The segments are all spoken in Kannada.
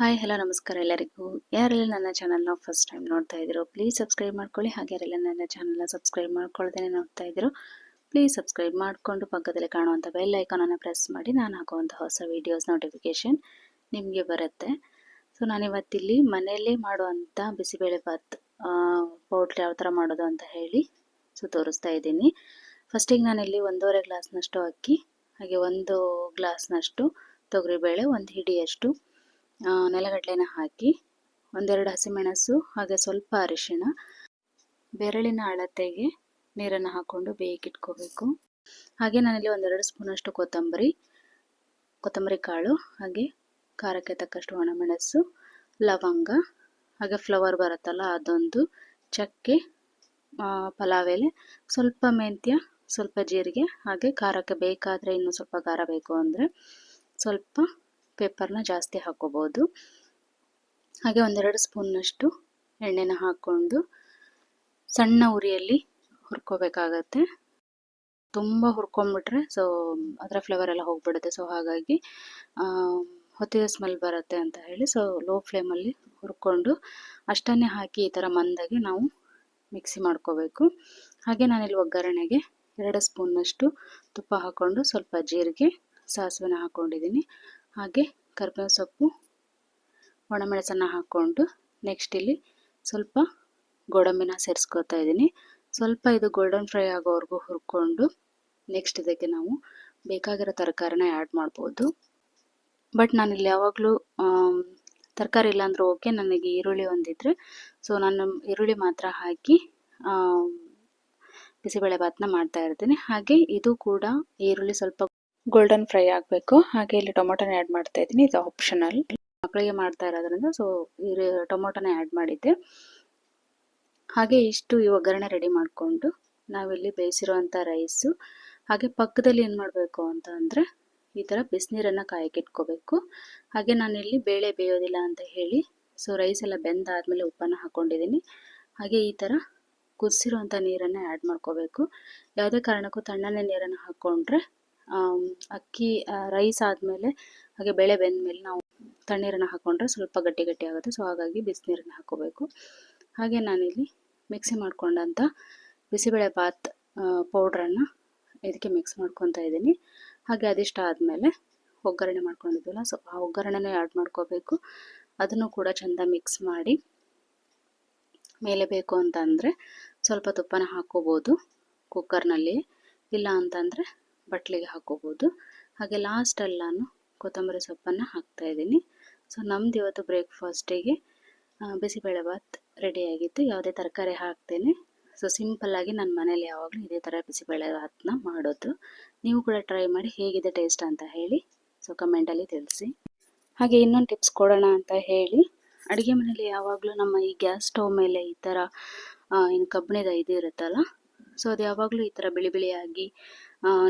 ಹಾಯ್ ಹಲೋ ನಮಸ್ಕಾರ ಎಲ್ಲರಿಗೂ. ಯಾರೆಲ್ಲ ನನ್ನ ಚಾನಲ್ನ ಫಸ್ಟ್ ಟೈಮ್ ನೋಡ್ತಾ ಇದ್ರು ಪ್ಲೀಸ್ ಸಬ್ಸ್ಕ್ರೈಬ್ ಮಾಡ್ಕೊಳ್ಳಿ. ಹಾಗೆ ಯಾರೆಲ್ಲ ನನ್ನ ಚಾನಲ್ನ ಸಬ್ಸ್ಕ್ರೈಬ್ ಮಾಡ್ಕೊಳ್ದೇನೆ ನೋಡ್ತಾ ಇದ್ರು ಪ್ಲೀಸ್ ಸಬ್ಸ್ಕ್ರೈಬ್ ಮಾಡಿಕೊಂಡು ಪಕ್ಕದಲ್ಲಿ ಕಾಣುವಂಥ ಬೆಲ್ ಐಕಾನನ್ನು ಪ್ರೆಸ್ ಮಾಡಿ ನಾನು ಹಾಕುವಂಥ ಹೊಸ ವೀಡಿಯೋಸ್ ನೋಟಿಫಿಕೇಷನ್ ನಿಮಗೆ ಬರುತ್ತೆ. ಸೊ ನಾನಿವತ್ತಿಲ್ಲಿ ಮನೆಯಲ್ಲೇ ಮಾಡುವಂಥ ಬಿಸಿಬೇಳೆಭಾತ್ ಪೌಡ್ರ್ ಯಾವ ಥರ ಮಾಡೋದು ಅಂತ ಹೇಳಿ ಸೊ, ತೋರಿಸ್ತಾ ಇದ್ದೀನಿ. ಫಸ್ಟಿಗೆ ನಾನಿಲ್ಲಿ ಒಂದೂವರೆ ಗ್ಲಾಸ್ನಷ್ಟು ಅಕ್ಕಿ, ಹಾಗೆ ಒಂದು ಗ್ಲಾಸ್ನಷ್ಟು ತೊಗರಿಬೇಳೆ, ಒಂದು ಹಿಡಿಯಷ್ಟು ನೆಲಗಡಲೆನ ಹಾಕಿ ಒಂದೆರಡು ಹಸಿಮೆಣಸು ಹಾಗೆ ಸ್ವಲ್ಪ ಅರಿಶಿಣ, ಬೆರಳಿನ ಅಳತೆಗೆ ನೀರನ್ನು ಹಾಕ್ಕೊಂಡು ಬೇಯಕ್ಕಿಟ್ಕೋಬೇಕು ಹಾಗೆ ನಾನಿಲ್ಲಿ ಒಂದೆರಡು ಸ್ಪೂನಷ್ಟು ಕೊತ್ತಂಬರಿ ಕೊತ್ತಂಬರಿ ಕಾಳು, ಹಾಗೆ ಖಾರಕ್ಕೆ ತಕ್ಕಷ್ಟು ಒಣಮೆಣಸು, ಲವಂಗ, ಹಾಗೆ ಫ್ಲವರ್ ಬರುತ್ತಲ್ಲ ಅದೊಂದು, ಚಕ್ಕೆ ಪಲಾವ್ ಎಲೆ, ಸ್ವಲ್ಪ ಮೆಂತ್ಯ, ಸ್ವಲ್ಪ ಜೀರಿಗೆ, ಹಾಗೆ ಖಾರಕ್ಕೆ ಬೇಕಾದರೆ ಇನ್ನೂ ಸ್ವಲ್ಪ ಖಾರ ಬೇಕು ಅಂದರೆ ಸ್ವಲ್ಪ ಪೆಪ್ಪರ್ನ ಜಾಸ್ತಿ ಹಾಕೋಬೋದು. ಹಾಗೆ ಒಂದೆರಡು ಸ್ಪೂನ್ನಷ್ಟು ಎಣ್ಣೆನ ಹಾಕ್ಕೊಂಡು ಸಣ್ಣ ಉರಿಯಲ್ಲಿ ಹುರ್ಕೋಬೇಕಾಗತ್ತೆ. ತುಂಬ ಹುರ್ಕೊಂಬಿಟ್ರೆ ಸೊ ಅದರ ಫ್ಲೇವರ್ ಎಲ್ಲ ಹೋಗ್ಬಿಡುತ್ತೆ. ಸೊ ಹಾಗಾಗಿ ಹೊತ್ತಿದ ಸ್ಮೆಲ್ ಬರುತ್ತೆ ಅಂತ ಹೇಳಿ ಸೊ ಲೋ ಫ್ಲೇಮಲ್ಲಿ ಹುರ್ಕೊಂಡು ಅಷ್ಟನ್ನೇ ಹಾಕಿ ಈ ಥರ ಮಂದಾಗಿ ನಾವು ಮಿಕ್ಸಿ ಮಾಡ್ಕೋಬೇಕು. ಹಾಗೆ ನಾನಿಲ್ಲಿ ಒಗ್ಗರಣೆಗೆ ಎರಡು ಸ್ಪೂನ್ನಷ್ಟು ತುಪ್ಪ ಹಾಕ್ಕೊಂಡು ಸ್ವಲ್ಪ ಜೀರಿಗೆ, ಸಾಸಿವೆನ ಹಾಕ್ಕೊಂಡಿದ್ದೀನಿ ಹಾಗೆ ಕರ್ಬೇವು ಸೊಪ್ಪು, ಒಣಮೆಣಸನ್ನು ಹಾಕ್ಕೊಂಡು ನೆಕ್ಸ್ಟ್ ಇಲ್ಲಿ ಸ್ವಲ್ಪ ಗೋಡಂಬಿನ ಸೇರಿಸ್ಕೊತಾ ಇದ್ದೀನಿ. ಸ್ವಲ್ಪ ಇದು ಗೋಲ್ಡನ್ ಫ್ರೈ ಆಗೋವರೆಗೂ ಹುರ್ಕೊಂಡು ನೆಕ್ಸ್ಟ್ ಇದಕ್ಕೆ ನಾವು ಬೇಕಾಗಿರೋ ತರಕಾರಿನ ಆ್ಯಡ್ ಮಾಡ್ಬೋದು. ಬಟ್ ನಾನಿಲ್ಲಿ ಯಾವಾಗಲೂ ತರಕಾರಿ ಇಲ್ಲ ಅಂದ್ರೆ ಓಕೆ ನನಗೆ ಈರುಳ್ಳಿ ಒಂದಿದ್ರೆ. ಸೊ ನಾನು ಈರುಳ್ಳಿ ಮಾತ್ರ ಹಾಕಿ ಬಿಸಿಬೇಳೆ ಭಾತ್ನ ಮಾಡ್ತಾ ಇರ್ತೀನಿ. ಹಾಗೆ ಇದು ಕೂಡ ಈರುಳ್ಳಿ ಸ್ವಲ್ಪ ಗೋಲ್ಡನ್ ಫ್ರೈ ಆಗಬೇಕು. ಹಾಗೆ ಇಲ್ಲಿ ಟೊಮೊಟೊನ ಆ್ಯಡ್ ಮಾಡ್ತಾ ಇದ್ದೀನಿ. ಇದು ಆಪ್ಷನಲ್ ಮಕ್ಕಳಿಗೆ ಮಾಡ್ತಾ ಇರೋದ್ರಿಂದ ಸೊ ಟೊಮೊಟೊನ ಆ್ಯಡ್ ಮಾಡಿದ್ದೆ. ಹಾಗೆ ಇಷ್ಟು ಈ ಒಗ್ಗರಣೆ ರೆಡಿ ಮಾಡಿಕೊಂಡು ನಾವಿಲ್ಲಿ ಬೇಯಿಸಿರುವಂಥ ರೈಸು ಹಾಗೆ ಪಕ್ಕದಲ್ಲಿ ಏನು ಮಾಡಬೇಕು ಅಂತ ಅಂದರೆ ಈ ಥರ ಬಿಸಿನೀರನ್ನು ಕಾಯಕ್ಕಿಟ್ಕೋಬೇಕು ಹಾಗೆ ನಾನಿಲ್ಲಿ ಬೇಳೆ ಬೇಯೋದಿಲ್ಲ ಅಂತ ಹೇಳಿ ಸೊ ರೈಸ್ ಎಲ್ಲ ಬೆಂದಾದಮೇಲೆ ಉಪ್ಪನ್ನು ಹಾಕ್ಕೊಂಡಿದ್ದೀನಿ ಹಾಗೆ ಈ ಥರ ಕುದಿಸಿರುವಂಥ ನೀರನ್ನು ಆ್ಯಡ್ ಮಾಡ್ಕೋಬೇಕು. ಯಾವುದೇ ಕಾರಣಕ್ಕೂ ತಣ್ಣನೆ ನೀರನ್ನು ಹಾಕ್ಕೊಂಡ್ರೆ ಅಕ್ಕಿ ರೈಸ್ ಆದಮೇಲೆ ಹಾಗೆ ಬೇಳೆ ಬೆಂದಮೇಲೆ ನಾವು ತಣ್ಣೀರನ್ನು ಹಾಕ್ಕೊಂಡ್ರೆ ಸ್ವಲ್ಪ ಗಟ್ಟಿ ಗಟ್ಟಿ ಆಗುತ್ತೆ. ಸೊ ಹಾಗಾಗಿ ಬಿಸಿನೀರನ್ನು ಹಾಕ್ಕೋಬೇಕು ಹಾಗೆ ನಾನಿಲ್ಲಿ ಮಿಕ್ಸಿ ಮಾಡ್ಕೊಂಡಂಥ ಬಿಸಿಬೇಳೆ ಬಾತ್ ಪೌಡ್ರನ್ನು ಇದಕ್ಕೆ ಮಿಕ್ಸ್ ಮಾಡ್ಕೊತಾ ಇದ್ದೀನಿ. ಹಾಗೆ ಅದಿಷ್ಟ ಆದಮೇಲೆ ಒಗ್ಗರಣೆ ಮಾಡ್ಕೊಂಡಿದ್ವಲ್ಲ ಸೊ ಆ ಒಗ್ಗರಣೆನೇ ಆ್ಯಡ್ ಮಾಡ್ಕೋಬೇಕು. ಅದನ್ನು ಕೂಡ ಚೆಂದ ಮಿಕ್ಸ್ ಮಾಡಿ ಮೇಲೆ ಬೇಕು ಅಂತಂದರೆ ಸ್ವಲ್ಪ ತುಪ್ಪನ ಹಾಕ್ಕೋಬೋದು ಕುಕ್ಕರ್ನಲ್ಲಿ ಇಲ್ಲ ಅಂತಂದರೆ ಬಟ್ಲಿಗೆ ಹಾಕೋಬೋದು. ಹಾಗೆ ಲಾಸ್ಟಲ್ಲಿ ನಾನು ಕೊತ್ತಂಬರಿ ಸೊಪ್ಪನ್ನು ಹಾಕ್ತಾಯಿದ್ದೀನಿ ಸೊ ನಮ್ದು ಇವತ್ತು ಬ್ರೇಕ್ಫಾಸ್ಟಿಗೆ ಬಿಸಿಬೇಳೆ ಭಾತ್ ರೆಡಿಯಾಗಿತ್ತು ಯಾವುದೇ ತರಕಾರಿ ಹಾಕ್ತೇನೆ. ಸೊ ಸಿಂಪಲ್ಲಾಗಿ ನನ್ನ ಮನೇಲಿ ಯಾವಾಗಲೂ ಇದೇ ಥರ ಬಿಸಿಬೇಳೆ ಭಾತ್ನ ಮಾಡೋದು. ನೀವು ಕೂಡ ಟ್ರೈ ಮಾಡಿ ಹೇಗಿದೆ ಟೇಸ್ಟ್ ಅಂತ ಹೇಳಿ ಸೊ ಕಮೆಂಟಲ್ಲಿ ತಿಳಿಸಿ. ಹಾಗೆ ಇನ್ನೊಂದು ಟಿಪ್ಸ್ ಕೊಡೋಣ ಅಂತ ಹೇಳಿ, ಅಡುಗೆ ಮನೇಲಿ ಯಾವಾಗಲೂ ನಮ್ಮ ಈ ಗ್ಯಾಸ್ ಸ್ಟವ್ ಮೇಲೆ ಈ ಥರ ಏನು ಕಬ್ಬಿಣದ ಇದು ಇರುತ್ತಲ್ಲ ಸೊ ಅದು ಯಾವಾಗಲೂ ಈ ಥರ ಬಿಳಿ ಬಿಳಿಯಾಗಿ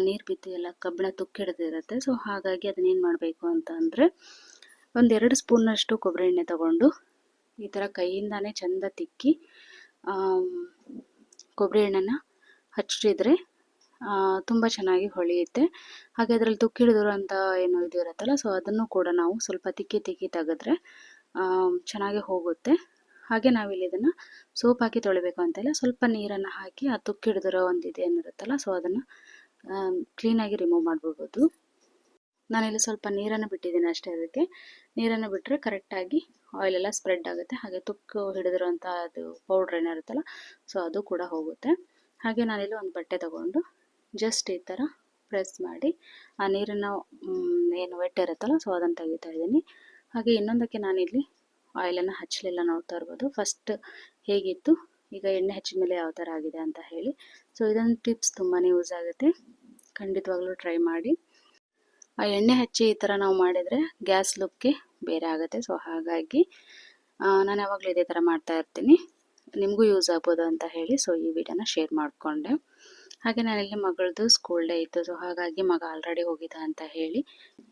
ನೀರು ಬಿದ್ದು ಎಲ್ಲ ಕಬ್ಬಿಣ ತುಕ್ಕಿಡ್ದಿರುತ್ತೆ ಸೊ ಹಾಗಾಗಿ ಅದನ್ನೇನು ಮಾಡಬೇಕು ಅಂತ ಅಂದರೆ ಒಂದೆರಡು ಸ್ಪೂನಷ್ಟು ಕೊಬ್ಬರಿ ಎಣ್ಣೆ ತಗೊಂಡು ಈ ಥರ ಕೈಯಿಂದಾನೇ ಚೆಂದ ತಿಕ್ಕಿ ಕೊಬ್ಬರಿ ಎಣ್ಣೆನ ಹಚ್ಚಿದ್ರೆ ತುಂಬ ಚೆನ್ನಾಗಿ ಹೊಳೆಯುತ್ತೆ. ಹಾಗೆ ಅದರಲ್ಲಿ ಅಂತ ಏನು ಇದು ಇರುತ್ತಲ್ಲ ಸೊ ಅದನ್ನು ಕೂಡ ನಾವು ಸ್ವಲ್ಪ ತಿಕ್ಕಿ ತಿಕ್ಕಿ ತೆಗೆದ್ರೆ ಚೆನ್ನಾಗಿ ಹೋಗುತ್ತೆ. ಹಾಗೆ ನಾವಿಲ್ಲಿ ಇದನ್ನು ಸೋಪ್ ಹಾಕಿ ತೊಳಿಬೇಕು ಅಂತೆಲ್ಲ, ಸ್ವಲ್ಪ ನೀರನ್ನು ಹಾಕಿ ಆ ತುಕ್ಕಿಡಿದಿರೋ ಒಂದು ಇದೇನಿರುತ್ತಲ್ಲ ಸೊ ಅದನ್ನು ಕ್ಲೀನಾಗಿ ರಿಮೂವ್ ಮಾಡಿಬಿಡ್ಬೋದು ನಾನಿಲ್ಲಿ ಸ್ವಲ್ಪ ನೀರನ್ನು ಬಿಟ್ಟಿದ್ದೀನಿ ಅಷ್ಟೇ ಅದಕ್ಕೆ. ನೀರನ್ನು ಬಿಟ್ಟರೆ ಕರೆಕ್ಟಾಗಿ ಆಯಿಲೆಲ್ಲ ಸ್ಪ್ರೆಡ್ ಆಗುತ್ತೆ. ಹಾಗೆ ತುಕ್ಕು ಹಿಡಿದಿರುವಂಥ ಅದು ಪೌಡ್ರ್ ಏನಿರುತ್ತಲ್ಲ ಸೊ ಅದು ಕೂಡ ಹೋಗುತ್ತೆ. ಹಾಗೆ ನಾನಿಲ್ಲಿ ಒಂದು ಬಟ್ಟೆ ತಗೊಂಡು ಜಸ್ಟ್ ಈ ಥರ ಪ್ರೆಸ್ ಮಾಡಿ ಆ ನೀರನ್ನು ಏನು ವೆಟ್ ಇರುತ್ತಲ್ಲ ಸೊ ಅದನ್ನು ತೆಗಿತಾ ಇದ್ದೀನಿ. ಹಾಗೆ ಇನ್ನೊಂದಕ್ಕೆ ನಾನಿಲ್ಲಿ ಆಯಿಲನ್ನು ಹಚ್ಚಲಿಲ್ಲ ನೋಡ್ತಾ ಇರ್ಬೋದು. ಫಸ್ಟ್ ಹೇಗಿತ್ತು? ಈಗ ಎಣ್ಣೆ ಹಚ್ಚಿದ ಮೇಲೆ ಯಾವ ಥರ ಆಗಿದೆ ಅಂತ ಹೇಳಿ. ಸೊ ಇದೊಂದು ಟಿಪ್ಸ್ ತುಂಬಾ ಯೂಸ್ ಆಗುತ್ತೆ. ಖಂಡಿತವಾಗ್ಲೂ ಟ್ರೈ ಮಾಡಿ. ಆ ಎಣ್ಣೆ ಹಚ್ಚಿ ಈ ಥರ ನಾವು ಮಾಡಿದರೆ ಗ್ಯಾಸ್ ಲುಕ್ಕೆ ಬೇರೆ ಆಗುತ್ತೆ. ಸೊ ಹಾಗಾಗಿ ನಾನು ಯಾವಾಗಲೂ ಇದೇ ಥರ ಮಾಡ್ತಾ ಇರ್ತೀನಿ. ನಿಮಗೂ ಯೂಸ್ ಆಗ್ಬೋದು ಅಂತ ಹೇಳಿ ಸೊ ಈ ವಿಡಿಯೋನ ಶೇರ್ ಮಾಡಿಕೊಂಡೆ. ಹಾಗೆ ನಾನಿಲ್ಲಿ ಮಗಳದು ಸ್ಕೂಲ್ ಡೇ ಇತ್ತು. ಸೊ ಹಾಗಾಗಿ ಮಗ ಆಲ್ರೆಡಿ ಹೋಗಿದ್ದ ಅಂತ ಹೇಳಿ,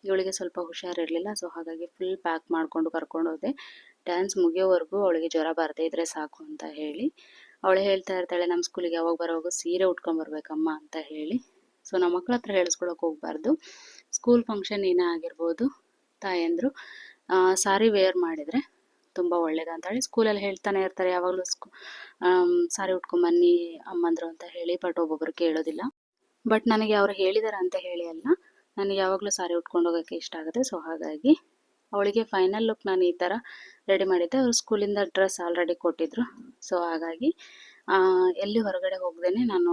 ಇವಳಿಗೆ ಸ್ವಲ್ಪ ಹುಷಾರಿರಲಿಲ್ಲ ಸೊ ಹಾಗಾಗಿ ಫುಲ್ ಪ್ಯಾಕ್ ಮಾಡಿಕೊಂಡು ಕರ್ಕೊಂಡು ಹೋದೆ. ಡ್ಯಾನ್ಸ್ ಮುಗಿಯೋವರೆಗೂ ಅವಳಿಗೆ ಜ್ವರ ಬರದೇ ಇದ್ರೆ ಸಾಕು ಅಂತ ಹೇಳಿ. ಅವಳು ಹೇಳ್ತಾ ಇರ್ತಾಳೆ ನಮ್ಮ ಸ್ಕೂಲಿಗೆ ಯಾವಾಗ ಬರೋವಾಗ ಸೀರೆ ಉಟ್ಕೊಂಬರ್ಬೇಕಮ್ಮ ಅಂತ ಹೇಳಿ. ಸೊ ನಮ್ಮ ಮಕ್ಳ ಹತ್ರ ಹೇಳಿಸ್ಕೊಳಕ್ಕೆ ಹೋಗ್ಬಾರ್ದು. ಸ್ಕೂಲ್ ಫಂಕ್ಷನ್ ಏನೇ ಆಗಿರ್ಬೋದು, ತಾಯಂದರು ಸಾರಿ ವೇರ್ ಮಾಡಿದರೆ ತುಂಬ ಒಳ್ಳೇದು ಅಂತ ಹೇಳಿ ಸ್ಕೂಲಲ್ಲಿ ಹೇಳ್ತಾನೆ ಇರ್ತಾರೆ. ಯಾವಾಗಲೂ ಸ್ಕೂ ಸಾರಿ ಉಟ್ಕೊಂಬನ್ನಿ ಅಮ್ಮಂದ್ರು ಅಂತ ಹೇಳಿ, ಬಟ್ ಒಬ್ಬೊಬ್ಬರು ಕೇಳೋದಿಲ್ಲ. ಬಟ್ ನನಗೆ ಅವ್ರು ಹೇಳಿದಾರೆ ಅಂತ ಹೇಳಿ ಅಲ್ಲ, ನನಗೆ ಯಾವಾಗಲೂ ಸಾರಿ ಉಟ್ಕೊಂಡು ಹೋಗೋಕ್ಕೆ ಇಷ್ಟ ಆಗುತ್ತೆ. ಸೊ ಹಾಗಾಗಿ ಅವಳಿಗೆ ಫೈನಲ್ ಲುಕ್ ನಾನು ಈ ಥರ ರೆಡಿ ಮಾಡಿದ್ದೆ. ಅವರು ಸ್ಕೂಲಿಂದ ಡ್ರೆಸ್ ಆಲ್ರೆಡಿ ಕೊಟ್ಟಿದ್ರು. ಸೊ ಹಾಗಾಗಿ ಎಲ್ಲಿ ಹೊರಗಡೆ ಹೋಗ್ದೇನೆ ನಾನು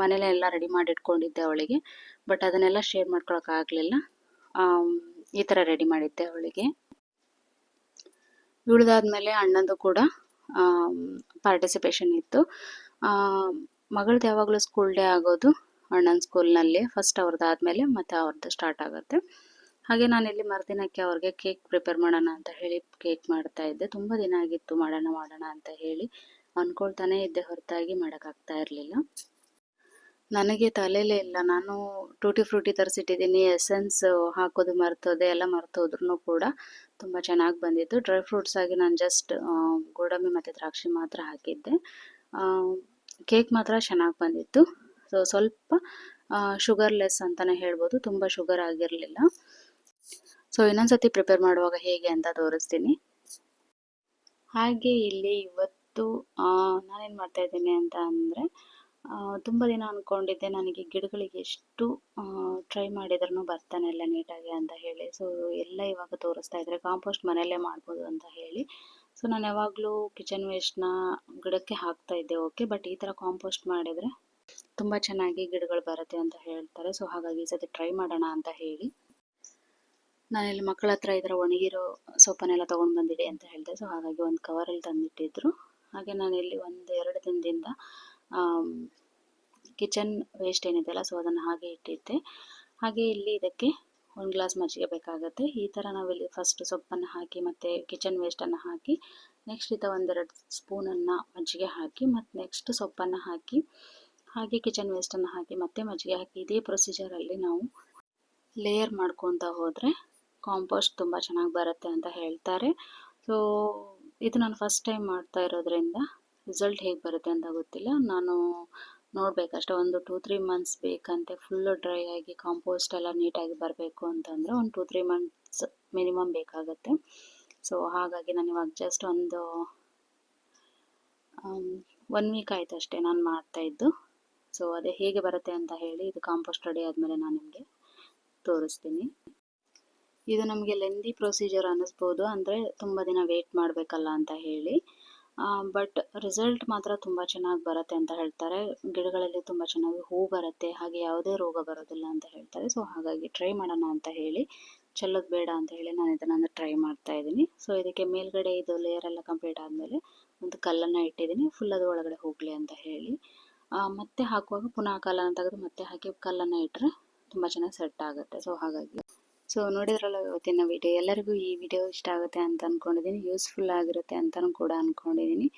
ಮನೇಲೆ ಎಲ್ಲ ರೆಡಿ ಮಾಡಿ ಇಟ್ಕೊಂಡಿದ್ದೆ ಅವಳಿಗೆ. ಬಟ್ ಅದನ್ನೆಲ್ಲ ಶೇರ್ ಮಾಡ್ಕೊಳಕ್ಕಾಗಲಿಲ್ಲ ಈ ಥರ ರೆಡಿ ಮಾಡಿದ್ದೆ ಅವಳಿಗೆ. ಉಳಿದಾದ್ಮೇಲೆ ಅಣ್ಣಂದು ಕೂಡ ಪಾರ್ಟಿಸಿಪೇಷನ್ ಇತ್ತು. ಮಗಳದ್ದು ಯಾವಾಗಲೂ ಸ್ಕೂಲ್ ಡೇ ಆಗೋದು ಅಣ್ಣನ ಸ್ಕೂಲ್ನಲ್ಲಿ ಫಸ್ಟ್ ಅವ್ರದ್ದು ಆದಮೇಲೆ ಮತ್ತೆ ಅವ್ರದ್ದು ಸ್ಟಾರ್ಟ್ ಆಗುತ್ತೆ. ಹಾಗೆ ನಾನು ಇಲ್ಲಿ ಮರುದಿನಕ್ಕೆ ಅವ್ರಿಗೆ ಕೇಕ್ ಪ್ರಿಪೇರ್ ಮಾಡೋಣ ಅಂತ ಹೇಳಿ ಕೇಕ್ ಮಾಡ್ತಾ ಇದ್ದೆ. ತುಂಬ ದಿನ ಆಗಿತ್ತು ಮಾಡೋಣ ಮಾಡೋಣ ಅಂತ ಹೇಳಿ. ಅನ್ಕೊಳ್ತಾನೆ ಇದ್ದೆ, ಹೊರತಾಗಿ ಮಾಡೋಕ್ಕಾಗ್ತಾ ಇರಲಿಲ್ಲ. ನನಗೆ ತಲೆಲೇ ಇಲ್ಲ. ನಾನು ಟೂಟಿ ಫ್ರೂಟಿ ತರಿಸಿಟ್ಟಿದ್ದೀನಿ, ಎಸೆನ್ಸ್ ಹಾಕೋದು ಮರ್ತೋದೆ, ಎಲ್ಲ ಮರ್ತೋದ್ರೂ ಕೂಡ ತುಂಬ ಚೆನ್ನಾಗಿ ಬಂದಿತ್ತು. ಡ್ರೈ ಫ್ರೂಟ್ಸ್ ಆಗಿ ನಾನು ಜಸ್ಟ್ ಗೋಡಂಬಿ ಮತ್ತು ದ್ರಾಕ್ಷಿ ಮಾತ್ರ ಹಾಕಿದ್ದೆ. ಕೇಕ್ ಮಾತ್ರ ಚೆನ್ನಾಗಿ ಬಂದಿತ್ತು. ಸೊ, ಸ್ವಲ್ಪ ಶುಗರ್ಲೆಸ್ ಅಂತಲೇ ಹೇಳ್ಬೋದು. ತುಂಬ ಶುಗರ್ ಆಗಿರಲಿಲ್ಲ. ಸೊ ಇನ್ನೊಂದ್ಸತಿ ಪ್ರಿಪೇರ್ ಮಾಡುವಾಗ ಹೇಗೆ ಅಂತ ತೋರಿಸ್ತೀನಿ. ಹಾಗೆ ಇಲ್ಲಿ ಇವತ್ತು ನಾನೇನು ಮಾಡ್ತಾ ಇದ್ದೀನಿ ಅಂತ ಅಂದರೆ ತುಂಬ ದಿನ ಅಂದ್ಕೊಂಡಿದ್ದೆ ನನಗೆ ಗಿಡಗಳಿಗೆ ಎಷ್ಟು ಟ್ರೈ ಮಾಡಿದ್ರೂ ಬರ್ತಾನೆ ಇಲ್ಲ ನೀಟಾಗಿ ಅಂತ ಹೇಳಿ. ಸೊ ಎಲ್ಲ ಇವಾಗ ತೋರಿಸ್ತಾ ಇದ್ದಾರೆ. ಕಾಂಪೋಸ್ಟ್ ಮನೆಯಲ್ಲೇ ಮಾಡ್ಬೋದು ಅಂತ ಹೇಳಿ. ಸೊ ನಾನು ಯಾವಾಗಲೂ ಕಿಚನ್ ವೇಸ್ಟ್ನ ಗಿಡಕ್ಕೆ ಹಾಕ್ತಾ ಇದ್ದೆ ಓಕೆ ಬಟ್ ಈ ಥರ ಕಾಂಪೋಸ್ಟ್ ಮಾಡಿದರೆ ತುಂಬ ಚೆನ್ನಾಗಿ ಗಿಡಗಳು ಬರುತ್ತೆ ಅಂತ ಹೇಳ್ತಾರೆ. ಸೊ ಹಾಗಾಗಿ ಈ ಸತಿ ಟ್ರೈ ಮಾಡೋಣ ಅಂತ ಹೇಳಿ. ನಾನಿಲ್ಲಿ ಮಕ್ಕಳ ಹತ್ರ ಇದರ ಒಣಗಿರೋ ಸೊಪ್ಪನ್ನೆಲ್ಲ ತೊಗೊಂಡು ಬಂದಿದೆ ಅಂತ ಹೇಳಿದೆ. ಸೊ ಹಾಗಾಗಿ ಒಂದು ಕವರಲ್ಲಿ ತಂದಿಟ್ಟಿದ್ರು. ಹಾಗೆ ನಾನಿಲ್ಲಿ ಒಂದು ಎರಡು ದಿನದಿಂದ ಕಿಚನ್ ವೇಸ್ಟ್ ಏನಿದೆಯಲ್ಲ ಸೊ ಅದನ್ನು ಹಾಗೆ ಇಟ್ಟಿದ್ದೆ. ಹಾಗೆ ಇಲ್ಲಿ ಇದಕ್ಕೆ ಒಂದು ಗ್ಲಾಸ್ ಮಜ್ಜಿಗೆ ಬೇಕಾಗುತ್ತೆ. ಈ ಥರ ನಾವಿಲ್ಲಿ ಫಸ್ಟ್ ಸೊಪ್ಪನ್ನು ಹಾಕಿ ಮತ್ತು ಕಿಚನ್ ವೇಸ್ಟನ್ನು ಹಾಕಿ ನೆಕ್ಸ್ಟ್ ಇದು ಒಂದೆರಡು ಸ್ಪೂನನ್ನು ಮಜ್ಜಿಗೆ ಹಾಕಿ, ಮತ್ತು ನೆಕ್ಸ್ಟ್ ಸೊಪ್ಪನ್ನು ಹಾಕಿ, ಹಾಗೆ ಕಿಚನ್ ವೇಸ್ಟನ್ನು ಹಾಕಿ ಮತ್ತೆ ಮಜ್ಜಿಗೆ ಹಾಕಿ, ಇದೇ ಪ್ರೊಸೀಜರಲ್ಲಿ ನಾವು ಲೇಯರ್ ಮಾಡ್ಕೊತ ಹೋದರೆ ಕಾಂಪೋಸ್ಟ್ ತುಂಬ ಚೆನ್ನಾಗಿ ಬರುತ್ತೆ ಅಂತ ಹೇಳ್ತಾರೆ. ಸೊ ಇದು ನಾನು ಫಸ್ಟ್ ಟೈಮ್ ಮಾಡ್ತಾ ಇರೋದ್ರಿಂದ ರಿಸಲ್ಟ್ ಹೇಗೆ ಬರುತ್ತೆ ಅಂತ ಗೊತ್ತಿಲ್ಲ. ನಾನು ನೋಡಬೇಕಷ್ಟೇ, ಒಂದು ಟೂ ತ್ರೀ ಮಂತ್ಸ್ ಬೇಕಂತೆ ಫುಲ್ಲು ಡ್ರೈ ಆಗಿ ಕಾಂಪೋಸ್ಟ್ ಎಲ್ಲ ನೀಟಾಗಿ ಬರಬೇಕು ಅಂತಂದರೆ ಒಂದು ಟೂ ತ್ರೀ ಮಂತ್ಸ್ ಮಿನಿಮಮ್ ಬೇಕಾಗುತ್ತೆ. ಸೊ ಹಾಗಾಗಿ ನಾನು ಇವಾಗ ಜಸ್ಟ್ ಒಂದು ಒನ್ ವೀಕ್ ಆಯಿತು ಅಷ್ಟೇ ನಾನು ಮಾಡ್ತಾ ಇದ್ದು. ಸೊ ಅದೇ ಹೇಗೆ ಬರುತ್ತೆ ಅಂತ ಹೇಳಿ ಇದು ಕಾಂಪೋಸ್ಟ್ ರೆಡಿ ಆದಮೇಲೆ ನಾನು ನಿಮಗೆ ತೋರಿಸ್ತೀನಿ. ಇದು ನಮಗೆ ಲೆಂದಿ ಪ್ರೊಸೀಜರ್ ಅನ್ನಿಸ್ಬೋದು. ಅಂದರೆ ತುಂಬ ದಿನ ವೇಟ್ ಮಾಡಬೇಕಲ್ಲ ಅಂತ ಹೇಳಿ. ಬಟ್ ರಿಸಲ್ಟ್ ಮಾತ್ರ ತುಂಬ ಚೆನ್ನಾಗಿ ಬರುತ್ತೆ ಅಂತ ಹೇಳ್ತಾರೆ. ಗಿಡಗಳಲ್ಲಿ ತುಂಬ ಚೆನ್ನಾಗಿ ಹೂ ಬರುತ್ತೆ. ಹಾಗೆ ಯಾವುದೇ ರೋಗ ಬರೋದಿಲ್ಲ ಅಂತ ಹೇಳ್ತಾರೆ. ಸೊ ಹಾಗಾಗಿ ಟ್ರೈ ಮಾಡೋಣ ಅಂತ ಹೇಳಿ. ಚೆಲ್ಲೋದು ಬೇಡ ಅಂತ ಹೇಳಿ ನಾನು ಇದನ್ನು ಟ್ರೈ ಮಾಡ್ತಾ ಇದ್ದೀನಿ. ಸೊ ಇದಕ್ಕೆ ಮೇಲ್ಗಡೆ ಇದು ಲೇಯರ್ ಎಲ್ಲ ಕಂಪ್ಲೀಟ್ ಆದಮೇಲೆ ಒಂದು ಕಲ್ಲನ್ನು ಇಟ್ಟಿದ್ದೀನಿ. ಫುಲ್ ಅದು ಒಳಗಡೆ ಹೋಗಲಿ ಅಂತ ಹೇಳಿ. ಮತ್ತೆ ಹಾಕುವಾಗ ಪುನಃ ಕಲ್ಲನ್ನು ತೆಗೆದು ಮತ್ತೆ ಹಾಕಿ ಕಲ್ಲನ್ನು ಇಟ್ಟರೆ ತುಂಬ ಚೆನ್ನಾಗಿ ಸೆಟ್ ಆಗುತ್ತೆ. ಸೊ ಹಾಗಾಗಿ ಸೊ ನೋಡಿದ್ರಲ್ಲ ಇವತ್ತಿನ ವಿಡಿಯೋ ಎಲ್ಲರಿಗೂ ಈ ವಿಡಿಯೋ ಇಷ್ಟ ಆಗುತ್ತೆ ಅಂತ ಅಂದ್ಕೊಂಡಿದ್ದೀನಿ ಯೂಸ್ಫುಲ್ ಆಗಿರುತ್ತೆ ಅಂತಲೂ ಕೂಡ ಅಂದ್ಕೊಂಡಿದ್ದೀನಿ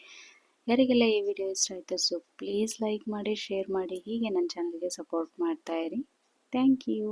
ಯಾರಿಗೆಲ್ಲ ಈ ವಿಡಿಯೋ ಇಷ್ಟ ಆಯಿತು ಸೊ ಪ್ಲೀಸ್ ಲೈಕ್ ಮಾಡಿ ಶೇರ್ ಮಾಡಿ. ಹೀಗೆ ನನ್ನ ಚಾನಲ್ಗೆ ಸಪೋರ್ಟ್ ಮಾಡ್ತಾ ಇರಿ. Thank you